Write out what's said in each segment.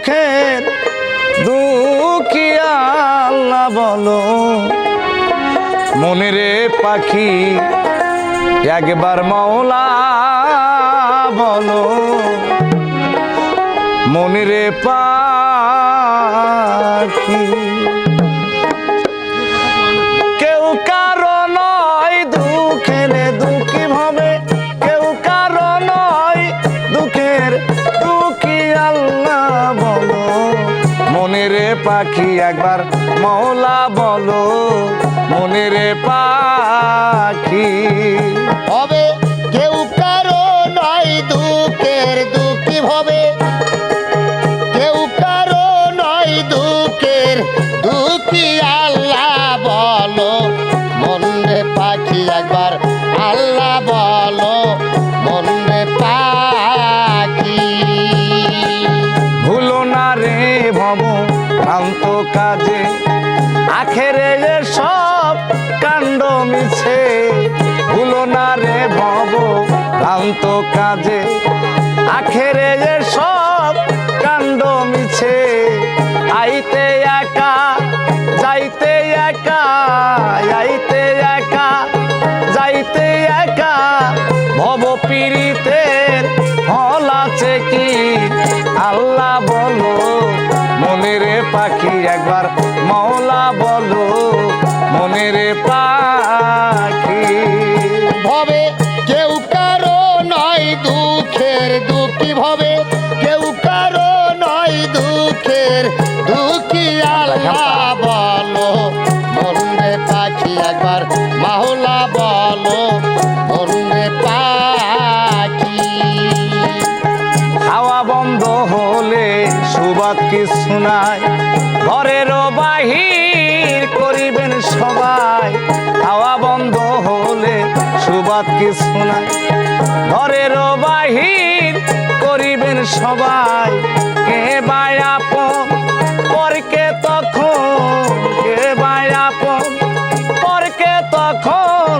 সুখের দুঃখিয়া বলো। মনে রে পাখি একবার মাওলা বলো। মনে রে পা পাখি একবার মৌলা বলো মনের পাখি? হবে কেউ কারও নয় দুঃখের দুঃখী হবে। কেউ কারও নয় দুঃখের দুঃখী আল্লাহ বলো না রে ভব, ভ্রান্ত কাজে। আখেরে যে সব কাণ্ড মিছে। আইতে একা, যাইতে একা, আইতে একা, যাইতে একা। ভব পীড়িতের ফল আছে কি? আল্লাহ বলো, মনেরে পাখি একবার। মৌলা বলো, মনেরে পাখি দুঃখী ভবে, কেউ কারও নয় দুঃখের দুঃখী আল্লাহ বলো। মনে পাখি একবার মাহলা বলো মনে পাখি। হাওয়া বন্ধ হলে সুবাদ কি শোনায় ঘরেরও বাহির করিবেন সবাই। হাওয়া বন্ধ হলে সুবাদ কি শোনায় ঘরেরও বাহির সবাই, কে বায়াপন পরকে তখন, কে বায়াপন পরকে তখন,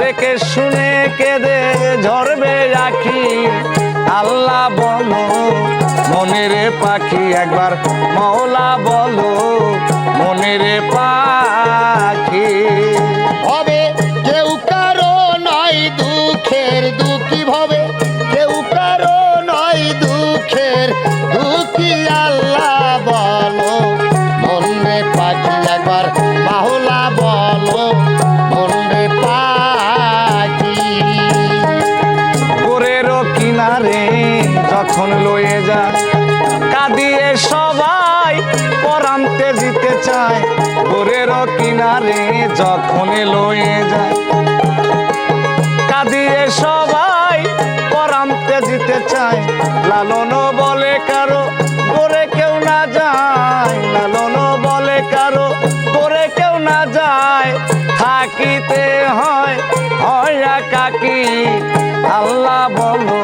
দেখে শুনে কেঁদে ঝরবে রাখি। আল্লাহ বলো, মনেরে পাখি একবার মৌলা বলো, মনেরে পাখি যখন লয়ে যায়। কাঁদিয়ে সবাই পরান্তে জিতে চায়। গোরেরও কিনারে যখন লয়ে যায়। কাঁদিয়ে সবাই পরান্তে জিতে চায়। লালন বলে কারও গোরে কেউ না যায়। লালন বলে কারও গোরে কেউ না যায়। থাকিতে হয় হয় কাকি আল্লাহ বলো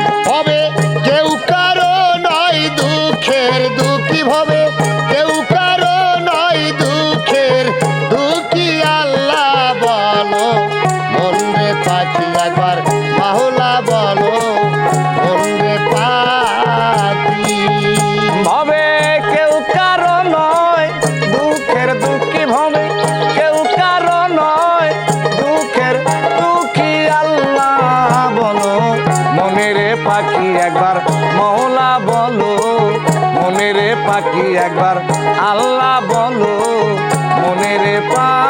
একবার আল্লাহ বলো মনের পাখি।